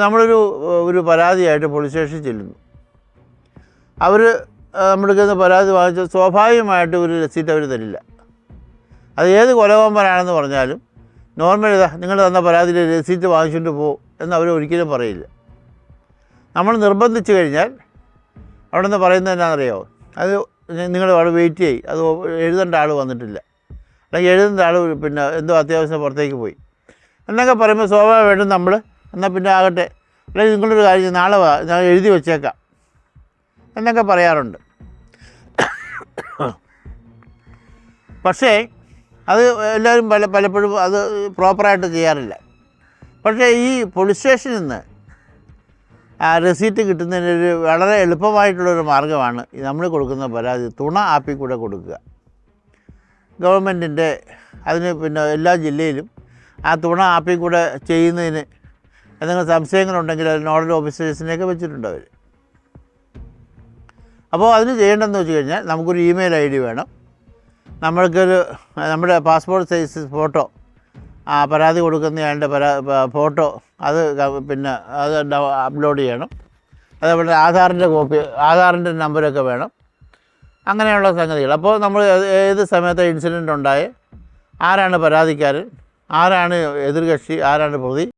നമ്മളൊരു ഒരു പരാതിയായിട്ട് പോലീസ് സ്റ്റേഷനിൽ ചെല്ലുന്നു. അവർ നമ്മുടെ നിന്ന് പരാതി വാങ്ങിച്ച സ്വാഭാവികമായിട്ട് ഒരു രസീറ്റ് അവർ തരില്ല. അത് ഏത് കൊലകൊമ്പനാണെന്ന് പറഞ്ഞാലും നോർമൽ ഇതാ നിങ്ങൾ തന്ന പരാതിയിൽ രസീറ്റ് വാങ്ങിച്ചുകൊണ്ട് പോ എന്ന് അവർ ഒരിക്കലും പറയില്ല. നമ്മൾ നിർബന്ധിച്ചു കഴിഞ്ഞാൽ അവിടെ നിന്ന് പറയുന്നത് എന്നാണെന്നറിയാമോ അത് നിങ്ങൾ അവിടെ വെയിറ്റ് ചെയ്യും. അത് എഴുതേണ്ട ആൾ വന്നിട്ടില്ല. അല്ലെങ്കിൽ എഴുതേണ്ട ആൾ പിന്നെ എന്തോ അത്യാവശ്യം പുറത്തേക്ക് പോയി. എന്നൊക്കെ പറയുമ്പോൾ സ്വാഭാവികമായിട്ടും നമ്മൾ എന്നാൽ പിന്നെ ആകട്ടെ. അല്ലെങ്കിൽ നിങ്ങളൊരു കാര്യം നാളെ വാ. ഞാൻ എഴുതി വെച്ചേക്കാം. എന്നൊക്കെ പറയാറുണ്ട്. പക്ഷേ അത് എല്ലാവരും പല പലപ്പോഴും അത് പ്രോപ്പറായിട്ട് ചെയ്യാറില്ല. പക്ഷേ ഈ പോലീസ് സ്റ്റേഷനിൽ നിന്ന് ആ റെസീറ്റ് കിട്ടുന്നതിനൊരു വളരെ എളുപ്പമായിട്ടുള്ളൊരു മാർഗമാണ് നമ്മൾ കൊടുക്കുന്ന പരാതി. തുണ ആപ്പിൽ കൂടെ കൊടുക്കുക. ഗവൺമെന്റിന്റെ അതിന് പിന്നെ എല്ലാ ജില്ലയിലും ആ തുണ ആപ്പിൽ കൂടെ ചെയ്യുന്നതിന് എന്തെങ്കിലും സംശയങ്ങളുണ്ടെങ്കിൽ അത് നോഡൽ ഓഫീസേഴ്സിനെയൊക്കെ വെച്ചിട്ടുണ്ട് അവർ അപ്പോൾ അതിന് ചെയ്യേണ്ടതെന്ന് വെച്ച് കഴിഞ്ഞാൽ നമുക്കൊരു ഇമെയിൽ ഐ ഡി വേണം. നമ്മൾക്കൊരു നമ്മുടെ പാസ്പോർട്ട് സൈസ് ഫോട്ടോ ആ പരാതി കൊടുക്കുന്നയാളുടെ പരാ ഫോട്ടോ അത് പിന്നെ അത് അപ്ലോഡ് ചെയ്യണം. അതേപോലെ ആധാറിന്റെ കോപ്പി ആധാറിന്റെ നമ്പരൊക്കെ വേണം. അങ്ങനെയുള്ള സംഗതികൾ. അപ്പോൾ നമ്മൾ ഏത് ഏത് സമയത്ത് ഇൻസിഡന്റ് ഉണ്ടായി ആരാണ് പരാതിക്കാരൻ ആരാണ് എതിർകക്ഷി ആരാണ് പ്രതി?